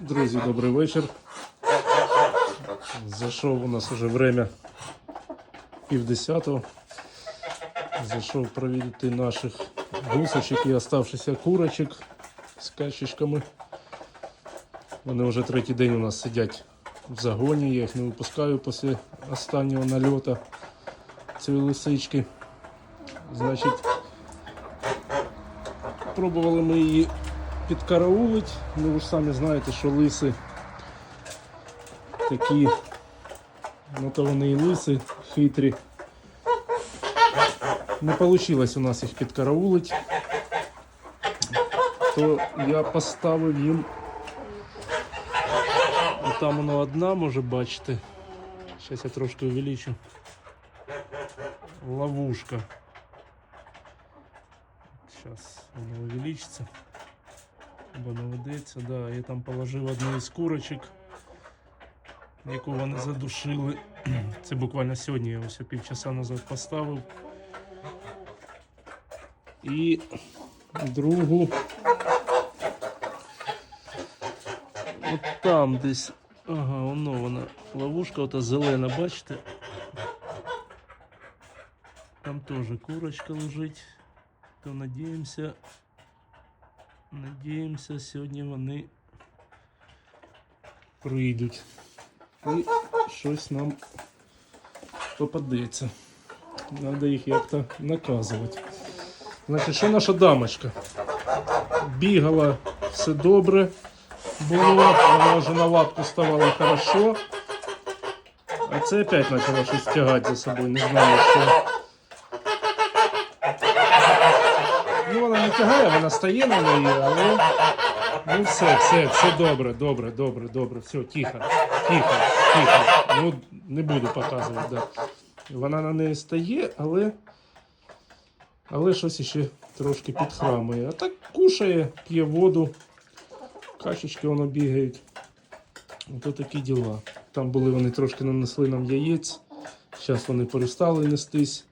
Друзі, добрий вечір. Зайшов у нас уже время пів десятого. Зайшов провідати наших гусочок і оставшихся курочок з качечками. Вони вже третій день у нас сидять в загоні, я їх не випускаю після останнього нальоту цієї лисички. Значить, пробували ми її підкараулить. Ну ви ж самі знаєте, що лиси такі, ну то вони і лиси хитрі. Не вийшло у нас їх підкараулить. То я поставив їм. Там воно одна, може бачите. Зараз я трошки увеличу. Ловушка. Зараз воно увеличиться. Воно ведеться, да. Я там положив одну із курочок, яку вони задушили. Це буквально сьогодні я ось півчаса назад поставив. І другу. От там десь. Ага, воно вона. Ловушка ота зелена, бачите? Там теж курочка лежить. То надіємося. Надіємося, сьогодні вони прийдуть. І щось нам попадеться. Треба їх як-то наказувати. Значить, що наша дамочка? Бігала все добре. Було, вона вже на лапку ставала хорошо. А це опять почала щось тягати за собою, не знаю що. Ну, вона не тягає, вона стає на неї, але. Ну все, все, все добре, добре, добре, добре. Все, тихо, тихо, тихо. Ну, не буду показувати, да. Вона на неї стає, але. Але щось ще трошки підхрамує. А так кушає, п'є воду, качечки воно бігають. Ото такі діла. Там були вони трошки нанесли нам яєць. Зараз вони перестали нестись.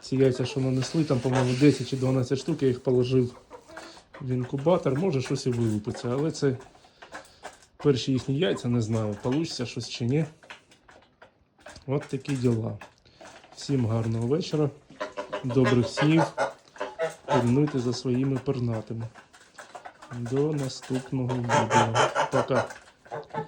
Ці яйця, що нанесли, там, по-моєму, 10 чи 12 штук, я їх положив в інкубатор, може щось і вилупиться, але це перші їхні яйця, не знаю, вийде щось чи ні. От такі діла. Всім гарного вечора, добрих снів. Пильнуйте за своїми пернатими. До наступного відео. Пока.